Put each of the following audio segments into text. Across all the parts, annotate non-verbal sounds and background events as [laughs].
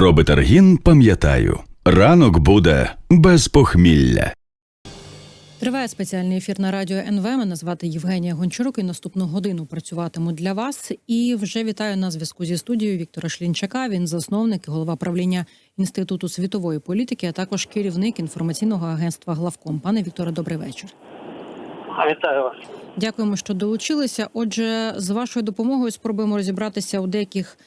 Про Бетаргін пам'ятаю. Ранок буде без похмілля. Триває спеціальний ефір на радіо НВ. Мене звати Євгенія Гончарук і наступну годину працюватиму для вас. І вже вітаю на зв'язку зі студією Віктора Шлінчака. Він засновник і голова правління інституту світової політики, а також керівник інформаційного агентства Главком. Пане Вікторе, добрий вечір. Вітаю вас. Дякуємо, що долучилися. Отже, з вашою допомогою спробуємо розібратися у деяких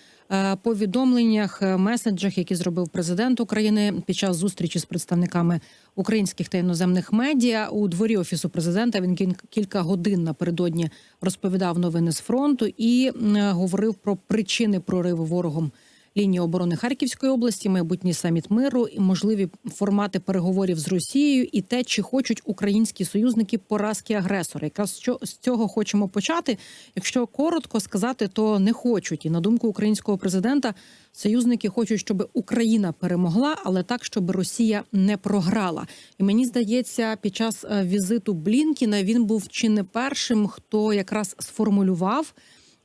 повідомленнях, е, меседжах, які зробив президент України під час зустрічі з представниками українських та іноземних медіа у дворі офісу президента. Він кілька годин напередодні розповідав новини з фронту і е, говорив про причини прориву ворогом. Лінії оборони Харківської області, майбутній саміт миру і можливі формати переговорів з Росією, і те, чи хочуть українські союзники поразки агресора. Якраз що з цього хочемо почати. Якщо коротко сказати, то не хочуть. І на думку українського президента, союзники хочуть, щоб Україна перемогла, але так, щоб Росія не програла. І мені здається, під час е, візиту Блінкіна він був чи не першим, хто якраз сформулював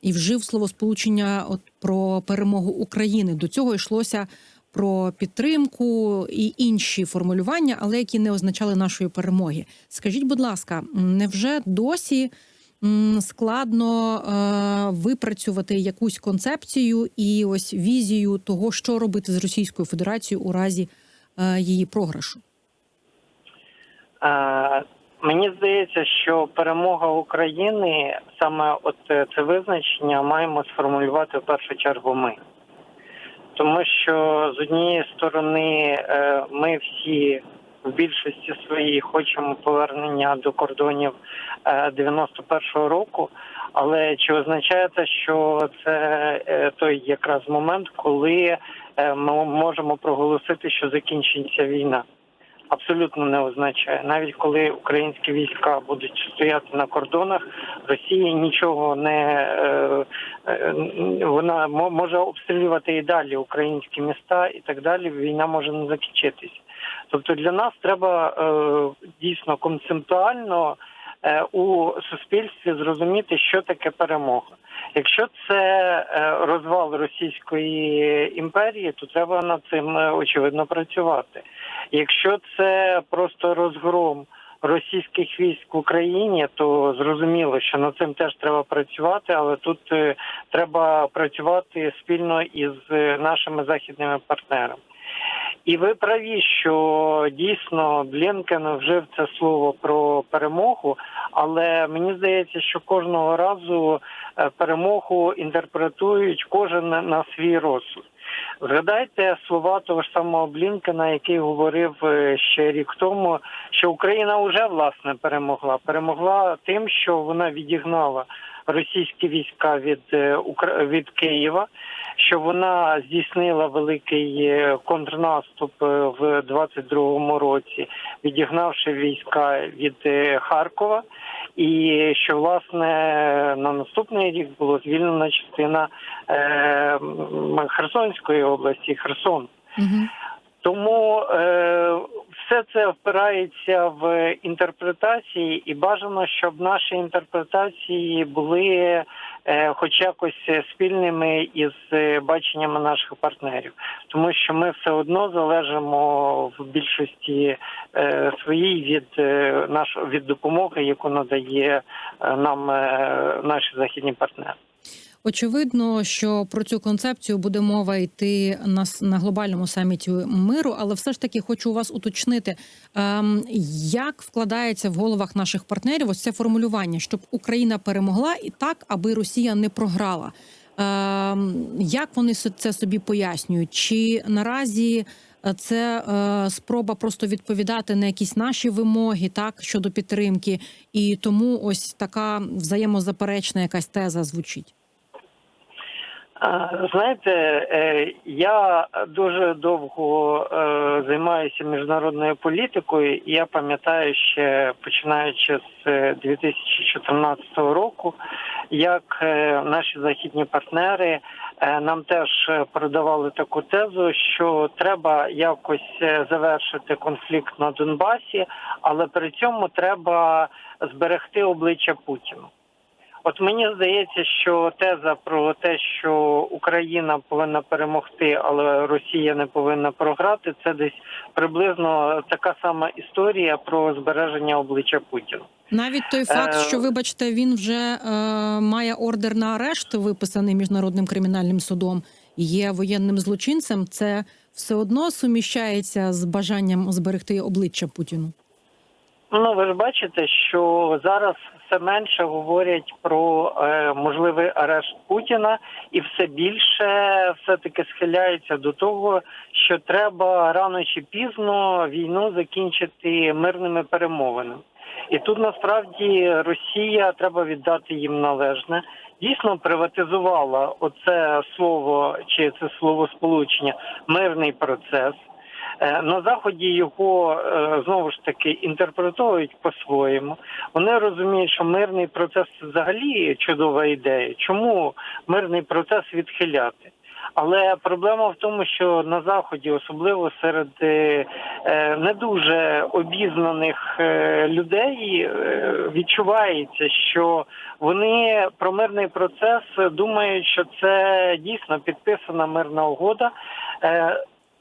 і вжив словосполучення от про перемогу України. До цього йшлося про підтримку і інші формулювання, але які не означали нашої перемоги. Скажіть, будь ласка, невже досі складно е, випрацювати якусь концепцію і ось візію того, що робити з Російською Федерацією у разі е, її програшу? Е, мені здається, що перемога України саме от е, це визначення маємо сформулювати в першу чергу ми. Тому що з однієї сторони е, ми всі в більшості своїй хочемо повернення до кордонів е, 91-го року. Але чи означає це, що це е, той якраз момент, коли е, ми можемо проголосити, що закінчиться війна? Абсолютно не означає. Навіть коли українські війська будуть стояти на кордонах, Росія нічого не е, е, вона мо- може обстрілювати і далі українські міста і так далі. Війна може не закінчитись. Тобто для нас треба е, дійсно концептуально у суспільстві зрозуміти, що таке перемога. Якщо це е, розвал Російської імперії, то треба над цим е, очевидно працювати. Якщо це просто розгром російських військ в Україні, то зрозуміло, що над цим теж треба працювати, але тут е, треба працювати спільно із нашими західними партнерами. І ви праві, що дійсно Блінкен вжив це слово про перемогу, але мені здається, що кожного разу е, перемогу інтерпретують кожен на- свій розсуд. Згадайте слова того ж самого Блінкена, який говорив е, ще рік тому, що Україна вже власне перемогла. Перемогла тим, що вона відігнала російські війська від е, від Києва, що вона здійснила великий е, контрнаступ е, в 22-му році, відігнавши війська від Харкова. І що власне на наступний рік було звільнена частина е, Херсонської області, Херсон. Угу. Тому е, все це впирається в інтерпретації, і бажано, щоб наші інтерпретації були е, хоч якось спільними із е, баченнями наших партнерів, тому що ми все одно залежимо в більшості е, своїй від наш, від допомоги, яку надає нам наші західні партнери. Очевидно, що про цю концепцію буде мова йти на, на глобальному саміті миру, але все ж таки хочу у вас уточнити, ем, як вкладається в головах наших партнерів ось це формулювання, щоб Україна перемогла і так, аби Росія не програла. Ем, як вони це собі пояснюють? Чи наразі е, це е, спроба просто відповідати на якісь наші вимоги, так щодо підтримки, і тому ось така взаємозаперечна якась теза звучить? Знаєте, е, я дуже довго е, займаюся міжнародною політикою, і я пам'ятаю ще починаючи з е, 2014 року, як е, наші західні партнери е, нам теж е, передавали таку тезу, що треба якось е, завершити конфлікт на Донбасі, але при цьому треба зберегти обличчя Путіну. От мені здається, що теза про те, що Україна повинна перемогти, але Росія не повинна програти, це десь приблизно така сама історія про збереження обличчя Путіна. Навіть той факт, Е, що вибачте, він вже е, має ордер на арешт, виписаний міжнародним кримінальним судом, і є воєнним злочинцем. Це все одно суміщається з бажанням зберегти обличчя Путіну. Ну, ви ж бачите, що зараз все менше говорять про е, можливий арешт Путіна, і все більше все-таки схиляються до того, що треба рано чи пізно війну закінчити мирними перемовинами. І тут насправді Росія треба віддати їм належне. Дійсно приватизувала оце слово чи це словосполучення мирний процес. Е, На заході його е, знову ж таки інтерпретують по-своєму. Вони розуміють, що мирний процес це взагалі чудова ідея. Чому мирний процес відхиляти? Але проблема в тому, що на заході, особливо серед е, не дуже обізнаних людей, відчувається, що вони про мирний процес думають, що це дійсно підписана мирна угода.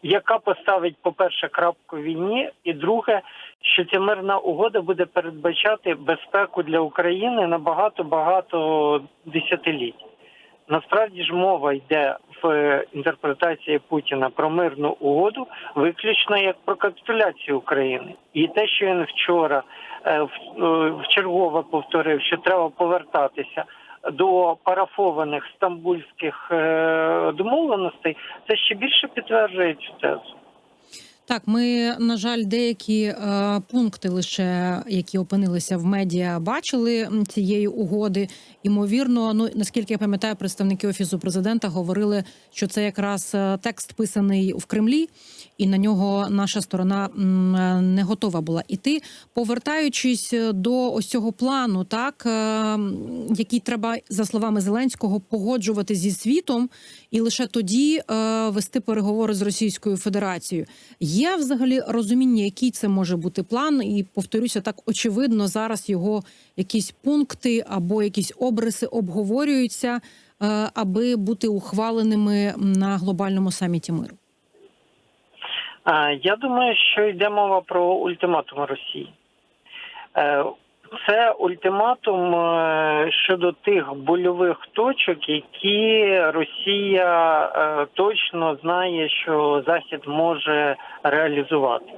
Яка поставить, по-перше, крапку війні, і друге, що ця мирна угода буде передбачати безпеку для України на багато багато десятиліть. Насправді ж мова йде в е, інтерпретації Путіна про мирну угоду виключно як про капітуляцію України. І те, що він вчора е, в- е, вчергове повторив, що треба повертатися до парафованих стамбульських е, домовленостей, це ще більше підтверджує цю тезу. Так, ми на жаль, деякі е, пункти, лише які опинилися в медіа, бачили цієї угоди. Ймовірно, ну наскільки я пам'ятаю, представники офісу президента говорили, що це якраз е, текст писаний в Кремлі, і на нього наша сторона е, не готова була іти. Повертаючись е, до ось цього плану, так е, який треба за словами Зеленського погоджувати зі світом, і лише тоді е, вести переговори з Російською Федерацією. Є взагалі розуміння, який це може бути план, і повторюся, так очевидно, зараз його якісь пункти або якісь обриси обговорюються, е, аби бути ухваленими на глобальному саміті миру. Я думаю, що йде мова про ультиматум Росії. Це ультиматум е, щодо тих больових точок, які Росія е, точно знає, що Захід може реалізувати.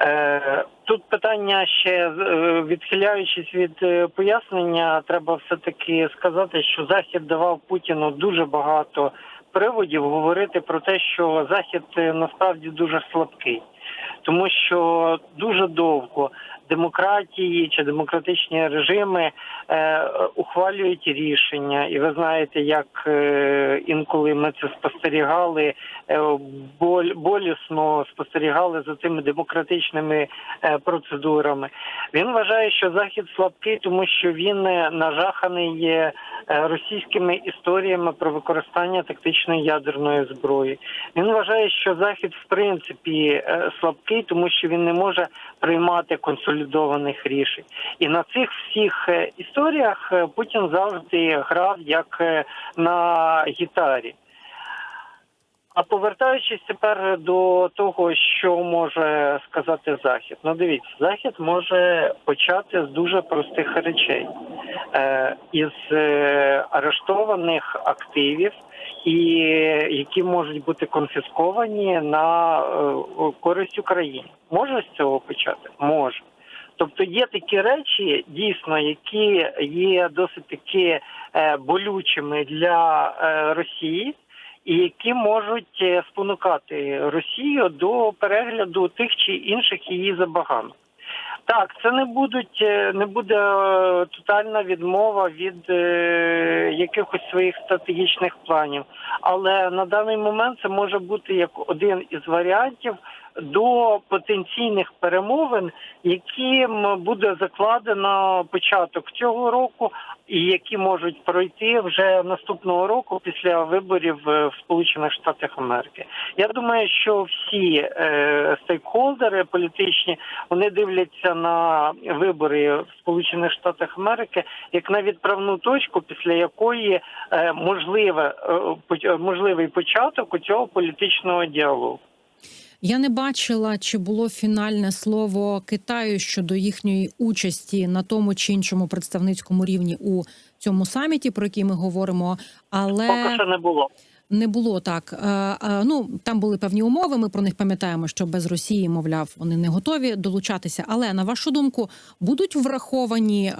Е, Тут питання ще відхиляючись від пояснення, треба все таки сказати, що Захід давав Путіну дуже багато приводів говорити про те, що Захід насправді дуже слабкий, тому що дуже довго демократії чи демократичні режими е, ухвалюють рішення, і ви знаєте, як е, інколи ми це спостерігали е, боль, болісно спостерігали за цими демократичними е, процедурами. Він вважає, що захід слабкий, тому що він е, нажаханий є е, російськими історіями про використання тактичної ядерної зброї. Він вважає, що захід в принципі е, слабкий, тому що він не може приймати консолідованих рішень. І на цих всіх е, історіях е, Путін завжди грав як е, на гітарі. А повертаючись тепер до того, що може сказати Захід, ну дивіться, Захід може почати з дуже простих речей, е, із арештованих активів, і які можуть бути конфісковані на користь Україні. Може з цього почати? Може. Тобто є такі речі, дійсно, які є досить таки е, болючими для е, Росії і які можуть е, спонукати Росію до перегляду тих чи інших її забаганок. Так, це не будуть не буде тотальна відмова від е, якихось своїх стратегічних планів, але на даний момент це може бути як один із варіантів до потенційних перемовин, яким буде закладено початок цього року, і які можуть пройти вже наступного року після виборів в Сполучених Штатах Америки. Я думаю, що всі е, стейкхолдери політичні вони дивляться на вибори в Сполучених Штатах Америки як на відправну точку, після якої е, можливе е, можливий початок у цього політичного діалогу. Я не бачила, чи було фінальне слово Китаю щодо їхньої участі на тому чи іншому представницькому рівні у цьому саміті, про який ми говоримо, але Поки що не було. не було так. Е, е, Ну там були певні умови. Ми про них пам'ятаємо, що без Росії, мовляв, вони не готові долучатися. Але на вашу думку, будуть враховані е,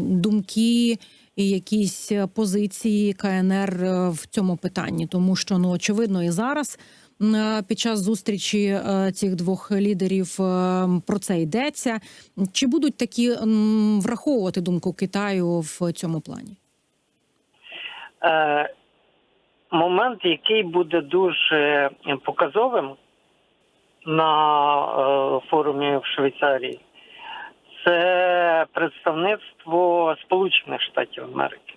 думки і якісь позиції КНР в цьому питанні, тому що ну очевидно і зараз. Е, Під час зустрічі е, цих двох лідерів е, про це йдеться. Чи будуть такі враховувати думку Китаю в цьому плані? Момент, який буде дуже показовим на форумі в Швейцарії, це представництво Сполучених Штатів Америки.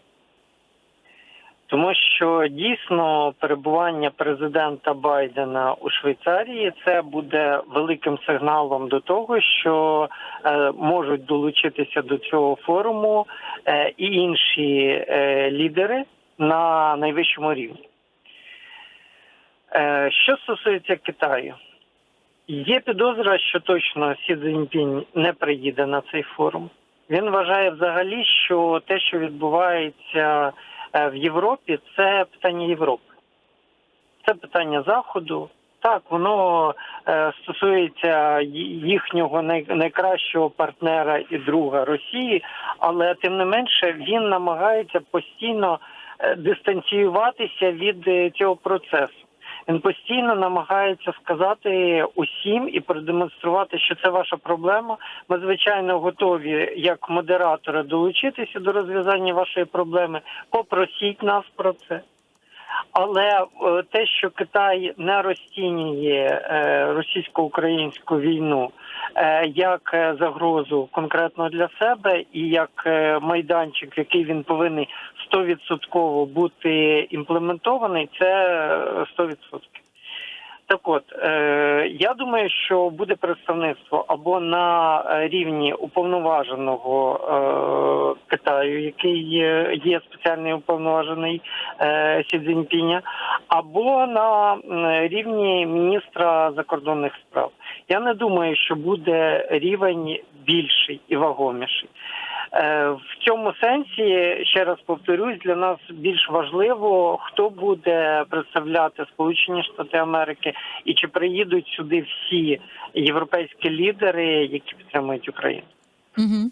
Тому що дійсно перебування президента Байдена у Швейцарії це буде великим сигналом до того, що е, можуть долучитися до цього форуму е, і інші е, лідери на найвищому рівні. Що стосується Китаю, є підозра, що точно Сі Цзіньпінь не приїде на цей форум. Він вважає взагалі, що те, що відбувається в Європі, це питання Європи. Це питання Заходу. Так, воно е, стосується їхнього най- найкращого партнера і друга Росії, але тим не менше він намагається постійно е, дистанціюватися від е, цього процесу. Він постійно намагається сказати усім і продемонструвати, що це ваша проблема. Ми звичайно готові як модератори долучитися до розв'язання вашої проблеми. Попросіть нас про це. Але е, те, що Китай не розцінює е, російсько-українську війну е, як загрозу конкретно для себе і як майданчик, який він повинен 100% бути імплементований, це е, 100%. Так от, е, я думаю, що буде представництво або на е, рівні уповноваженого е, Китаю, який є, спеціальний уповноважений е, Сі Цзіньпіня, або на рівні міністра закордонних справ. Я не думаю, що буде рівень більший і вагоміший. Е, В цьому сенсі ще раз повторюсь, для нас більш важливо, хто буде представляти Сполучені Штати Америки і чи приїдуть сюди всі європейські лідери, які підтримують Україну. Угу.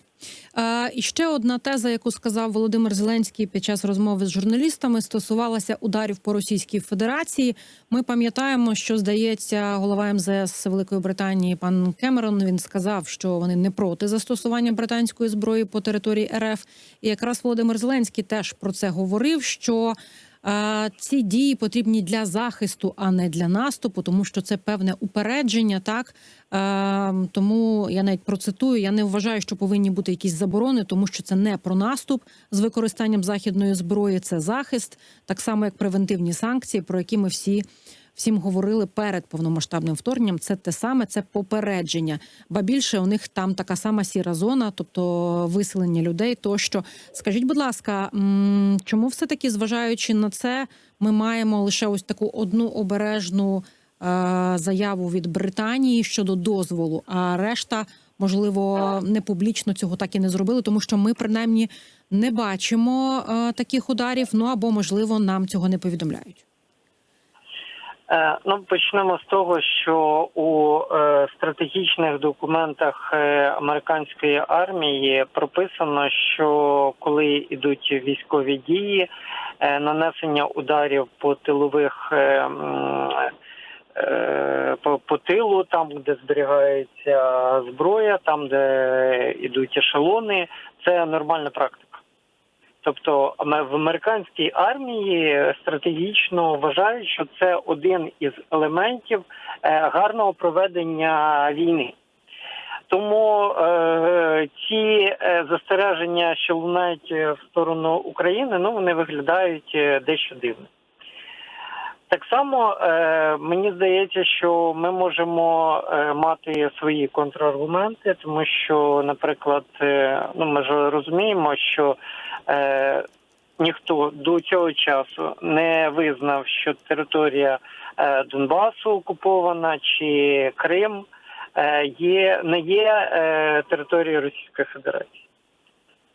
Е, і ще одна теза, яку сказав Володимир Зеленський під час розмови з журналістами, стосувалася ударів по Російській Федерації. Ми пам'ятаємо, що здається, голова МЗС Великої Британії пан Кемерон він сказав, що вони не проти застосування британської зброї по території РФ. І якраз Володимир Зеленський теж про це говорив. що ці дії потрібні для захисту, а не для наступу, тому що це певне упередження. Так е, тому я навіть процитую: я не вважаю, що повинні бути якісь заборони, тому що це не про наступ з використанням західної зброї, це захист, так само як превентивні санкції, про які ми всі. Всім говорили перед повномасштабним вторгненням. Це те саме, це попередження. Ба більше у них там така сама сіра зона, тобто виселення людей. Тощо скажіть, будь ласка, чому все таки, зважаючи на це, ми маємо лише ось таку одну обережну е, заяву від Британії щодо дозволу, а решта, можливо, не публічно цього так і не зробили, тому що ми принаймні не бачимо е, таких ударів. Ну або можливо нам цього не повідомляють. Е, Ну, почнемо з того, що у е, стратегічних документах е, американської армії прописано, що коли йдуть військові дії, нанесення ударів по тилових по, по тилу, там де зберігається зброя, там де йдуть ешелони, це нормальна практика. Тобто в американській армії стратегічно вважають, що це один із елементів е, гарного проведення війни. Тому е, ці е, застереження, що лунають е, в сторону України, ну вони виглядають дещо дивно. Так само е, мені здається, що ми можемо е, мати свої контраргументи, тому що, наприклад, е, ну ми ж розуміємо, що е, ніхто до цього часу не визнав, що територія е, Донбасу окупована чи Крим є не є територією Російської Федерації.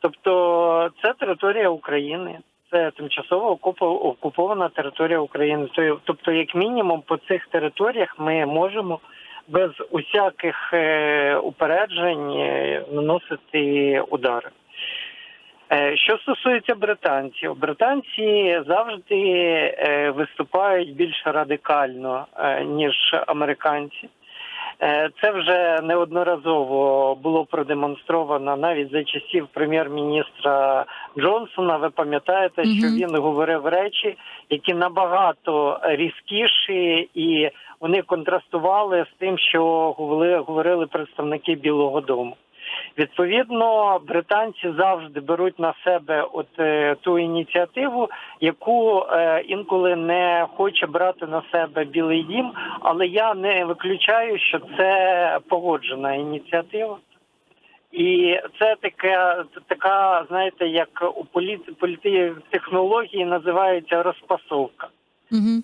Тобто це територія України, це тимчасово окупована територія України. Тобто, як мінімум, по цих територіях ми можемо без усяких е, упереджень е, наносити удари. Е, Що стосується британців, британці завжди виступають більш радикально, ніж американці. Е, Це вже неодноразово було продемонстровано навіть за часів прем'єр-міністра Джонсона. Ви пам'ятаєте, що він говорив речі, які набагато різкіші, і вони контрастували з тим, що говорили, говорили представники Білого Дому. Відповідно, британці завжди беруть на себе от е, ту ініціативу, яку е, інколи не хоче брати на себе Білий Дім, але я не виключаю, що це погоджена ініціатива. І це така, така, знаєте, як у політі, політі технології називається розпасовка. Угу.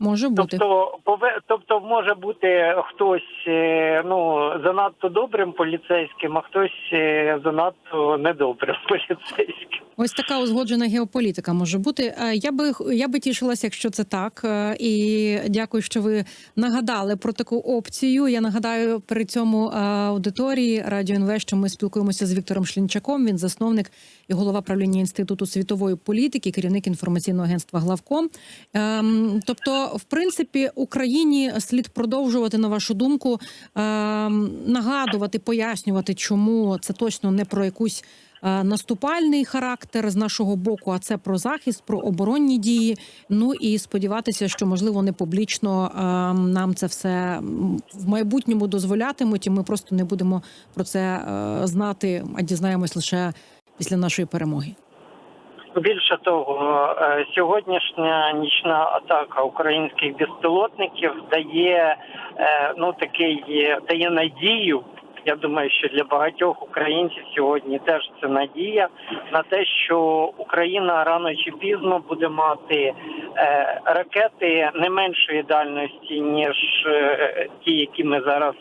Може бути. Тобто, пове- тобто може бути хтось е, ну занадто добрим поліцейським, а хтось е, занадто недобрим [laughs] поліцейським. Ось така узгоджена геополітика може бути. Е, Я би я би тішилася, якщо це так. І дякую, що ви нагадали про таку опцію. Я нагадаю при цьому аудиторії Радіо НВ, що ми спілкуємося з Віктором Шлінчаком. Він засновник і голова правління інституту світової політики, керівник інформаційного агентства Главком. Ем, Тобто, в принципі, Україні слід продовжувати на вашу думку ем, нагадувати, пояснювати, чому це точно не про якусь е, наступальний характер з нашого боку, а це про захист, про оборонні дії. Ну і сподіватися, що можливо не публічно е, нам це все в майбутньому дозволятимуть, і ми просто не будемо про це е, знати, а дізнаємось лише після нашої перемоги. Більше того, е, сьогоднішня нічна атака українських безпілотників дає е, ну такий дає надію. Я думаю, що для багатьох українців сьогодні теж це надія на те, що Україна рано чи пізно буде мати е, ракети не меншої дальності, ніж ті, які ми зараз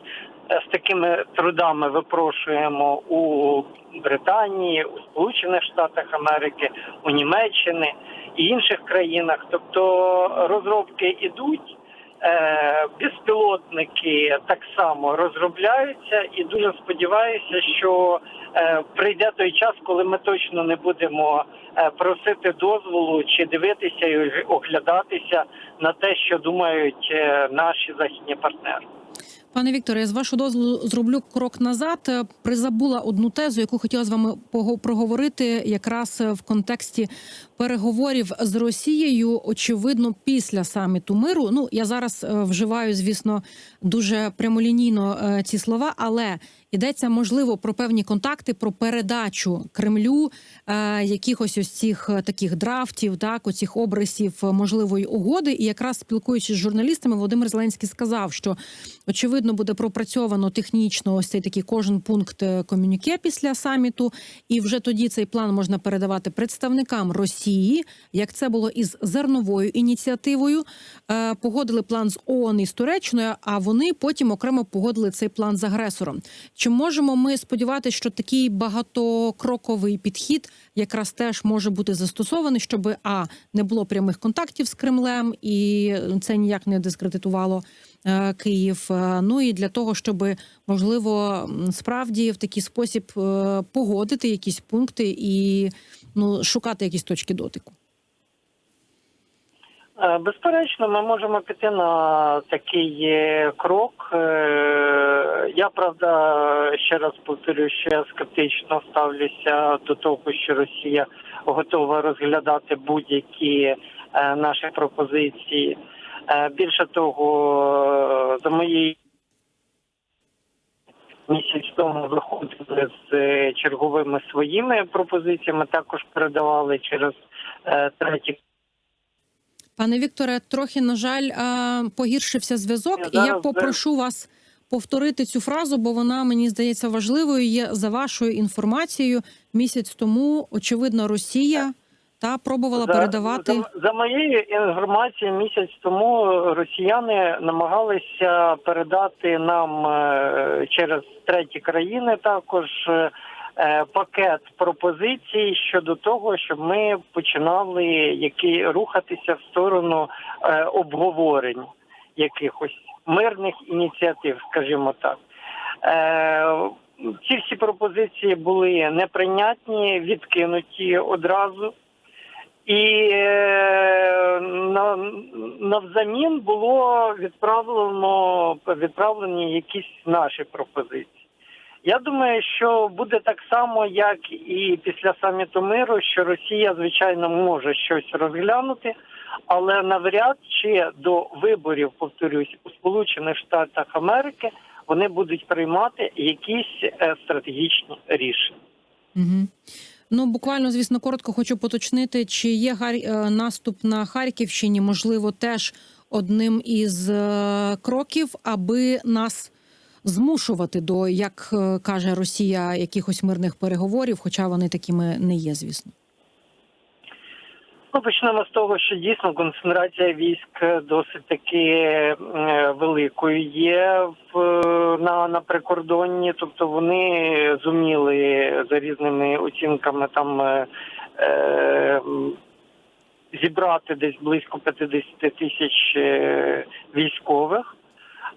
з такими трудами випрошуємо у Британії, у Сполучених Штатах Америки, у Німеччини і інших країнах. Тобто розробки ідуть. Е, Безпілотники так само розробляються, і дуже сподіваюся, що е, прийде той час, коли ми точно не будемо е, просити дозволу чи дивитися і оглядатися на те, що думають е, наші західні партнери. Пане Вікторе, з вашого дозволу зроблю крок назад. Е, Призабула одну тезу, яку хотіла з вами проговорити якраз е, в контексті переговорів з Росією. Очевидно, після саміту миру. Ну я зараз е, вживаю, звісно, дуже прямолінійно е, ці слова, але йдеться можливо про певні контакти, про передачу Кремлю е, якихось ось цих таких драфтів, так оцих обрисів можливої угоди. І якраз спілкуючись з журналістами, Володимир Зеленський сказав, що очевидно буде пропрацьовано технічно ось цей такий кожен пункт комюніке після саміту, і вже тоді цей план можна передавати представникам Росії, як це було із зерновою ініціативою. Е, Погодили план з ООН і з Туреччиною, а вони потім окремо погодили цей план з агресором. Чи можемо ми сподіватися, що такий багатокроковий підхід якраз теж може бути застосований, щоб а не було прямих контактів з Кремлем, і це ніяк не дискредитувало е, Київ. Е, Ну і для того, щоб можливо справді в такий спосіб погодити якісь пункти і ну шукати якісь точки дотику. Е, Безперечно, ми можемо піти на такий е, крок. Е, я правда ще раз повторюю, що я скептично ставлюся до того, що Росія готова розглядати будь-які наші пропозиції. Більше того, за моєю місяць тому виходили з е, черговими своїми пропозиціями. Також передавали через е, треті Пане Вікторе, трохи на жаль погіршився зв'язок, і я попрошу вас повторити цю фразу, бо вона мені здається важливою. Є за вашою інформацією. Місяць тому очевидно Росія та пробувала За- передавати. за, за моєю інформацією, місяць тому росіяни намагалися передати нам е, через треті країни також е, е, пакет пропозицій щодо того, щоб ми починали які рухатися в сторону обговорень якихось мирних ініціатив, скажімо так. Ці всі пропозиції були неприйнятні, відкинуті одразу. І е, навзамін було відправлено відправлені якісь наші пропозиції. Я думаю, що буде так само, як і після саміту миру, що Росія, звичайно, може щось розглянути, але навряд чи до виборів, повторюсь, у Сполучених Штатах Америки вони будуть приймати якісь е, стратегічні рішення. Угу. Ну буквально, звісно, коротко хочу поточнити, чи є Гар- е, наступ на Харківщині, можливо, теж одним із е, кроків, аби нас змушувати до, як е, каже Росія, якихось мирних переговорів, хоча вони такими не є, звісно. Ну, почнемо з того, що дійсно концентрація військ досить таки е, великою є в на, на прикордонні, тобто вони зуміли за різними оцінками там е, е, зібрати десь близько 50 тисяч е, військових.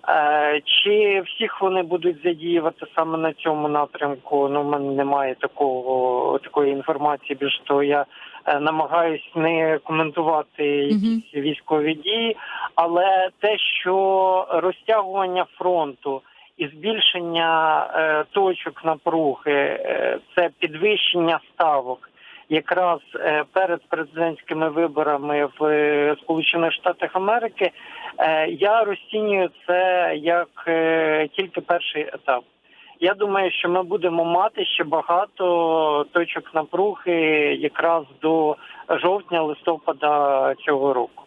Е, Чи всіх вони будуть задіювати саме на цьому напрямку? Ну, в мене немає такого такої інформації. Більш того, я е, намагаюсь не коментувати якісь військові дії, але те, що розтягування фронту і збільшення е, точок напруги, е, це підвищення ставок. Якраз е, перед президентськими виборами в е, Сполучених Штатах Америки е, я розцінюю це як тільки перший етап. Я думаю, що ми будемо мати ще багато точок напруги якраз до жовтня-листопада цього року.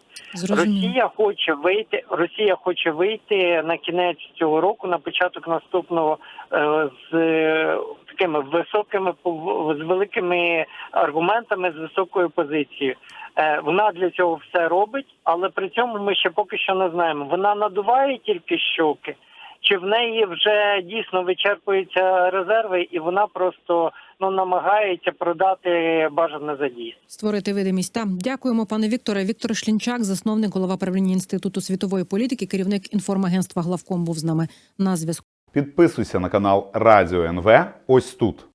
Росія хоче вийти. Росія хоче вийти на кінець цього року, на початок наступного е, з е, такими високими з великими аргументами, з високою позицією. Е, Вона для цього все робить, але при цьому ми ще поки що не знаємо. Вона надуває тільки щоки, чи в неї вже дійсно вичерпуються резерви, і вона просто ну намагається продати бажане за дійсно. Створити видимість. Там дякуємо, пане Вікторе. Віктор Шлінчак, засновник голова правління інституту світової політики, керівник інформагентства Главком був з нами на зв'язку. Підписуйся на канал Радіо НВ ось тут.